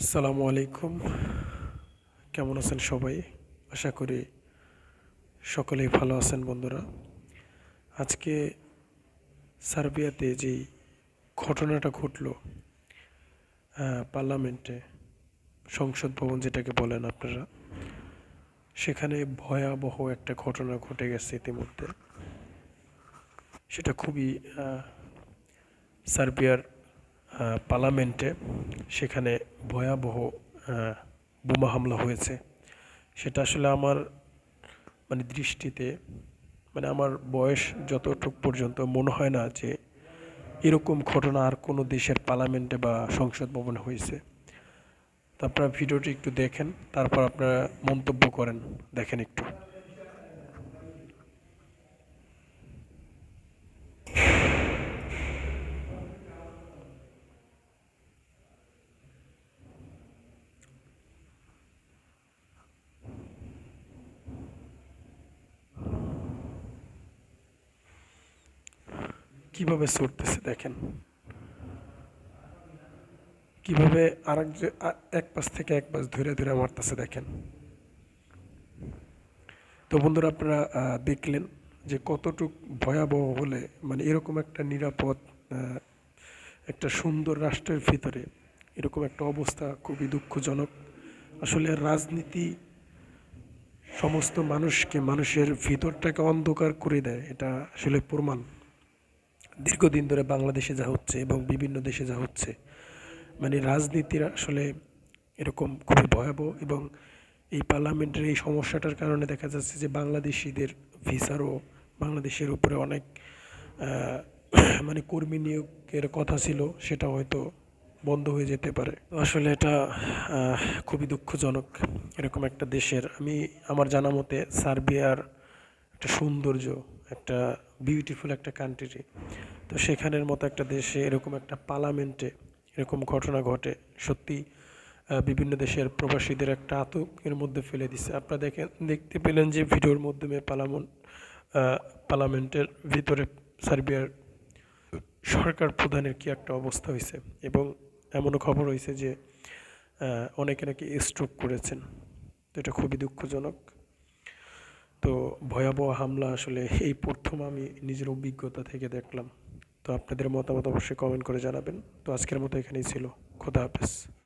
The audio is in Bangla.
আসসালামু আলাইকুম। কেমন আছেন সবাই? আশা করি সকলেই ভালো আছেন বন্ধুরা। আজকে সার্বিয়াতে যেই ঘটনাটা ঘটলো পার্লামেন্টে, সংসদ ভবন যেটাকে বলেন আপনারা, সেখানে ভয়াবহ একটা ঘটনা ঘটে গেছে ইতিমধ্যে। সেটা খুবই সার্বিয়ার পার্লামেন্টে সেখানে ভয়াবহ বোমা হামলা হয়েছে। সেটা আসলে আমার মানে দৃষ্টিতে মানে আমার বয়স যতটুক পর্যন্ত মনে হয় না যে এরকম ঘটনা আর কোনো দেশের পার্লামেন্টে বা সংসদ ভবনে হয়েছে। তো আপনারা ভিডিওটি একটু দেখেন, তারপর আপনারা মন্তব্য করেন, দেখেন একটু। কীভাবে ছুটতেছে দেখেন। কীভাবে আরেক এক পাশ থেকে এক পাশ ধরে ধরে মারতেছে দেখেন। তো বন্ধুরা আপনারা দেখলেন যে কতটুক ভয়াবহ হলে মানে এরকম একটা নিরাপদ একটা সুন্দর রাষ্ট্রের ভিতরে এরকম একটা অবস্থা খুবই দুঃখজনক। আসলে রাজনীতি সমস্ত মানুষকে, মানুষের ভিতরটাকে অন্ধকার করে দেয়, এটা আসলে প্রমাণ। দীর্ঘদিন ধরে বাংলাদেশে যা হচ্ছে এবং বিভিন্ন দেশে যা হচ্ছে মানে রাজনীতির আসলে এরকম খুবই ভয়াবহ এবং এই পার্লামেন্টের এই সমস্যাটার কারণে দেখা যাচ্ছে যে বাংলাদেশিদের ভিসারও বাংলাদেশের উপরে অনেক মানে কর্মী নিয়োগের কথা ছিল, সেটা হয়তো বন্ধ হয়ে যেতে পারে। আসলে এটা খুবই দুঃখজনক এরকম একটা দেশের। আমি, আমার জানা মতে সার্বিয়ার একটা সৌন্দর্য, একটা বিউটিফুল একটা কান্ট্রি তো সেখানের মতো একটা দেশে এরকম একটা পার্লামেন্টে এরকম ঘটনা ঘটে। সত্যি বিভিন্ন দেশের প্রবাসীদের একটা আতঙ্কের মধ্যে ফেলে দিছে। আপনারা দেখেন, দেখতে পেলেন যে ভিডিওর মাধ্যমে পার্লামেন্ট পার্লামেন্টের ভিতরে সার্বিয়ার সরকার প্রধানের কি একটা অবস্থা হয়েছে এবং এমনও খবর হয়েছে যে অনেকে নাকি স্ট্রোক করেছেন। তো এটা খুবই দুঃখজনক। তো ভয়াবহ হামলা আসলে এই প্রথম আমি নিজের অভিজ্ঞতা থেকে দেখলাম। তো আপনাদের মতামত অবশ্যই কমেন্ট করে জানাবেন। তো আজকের মতো এখানেই ছিল। খোদা হাফেজ।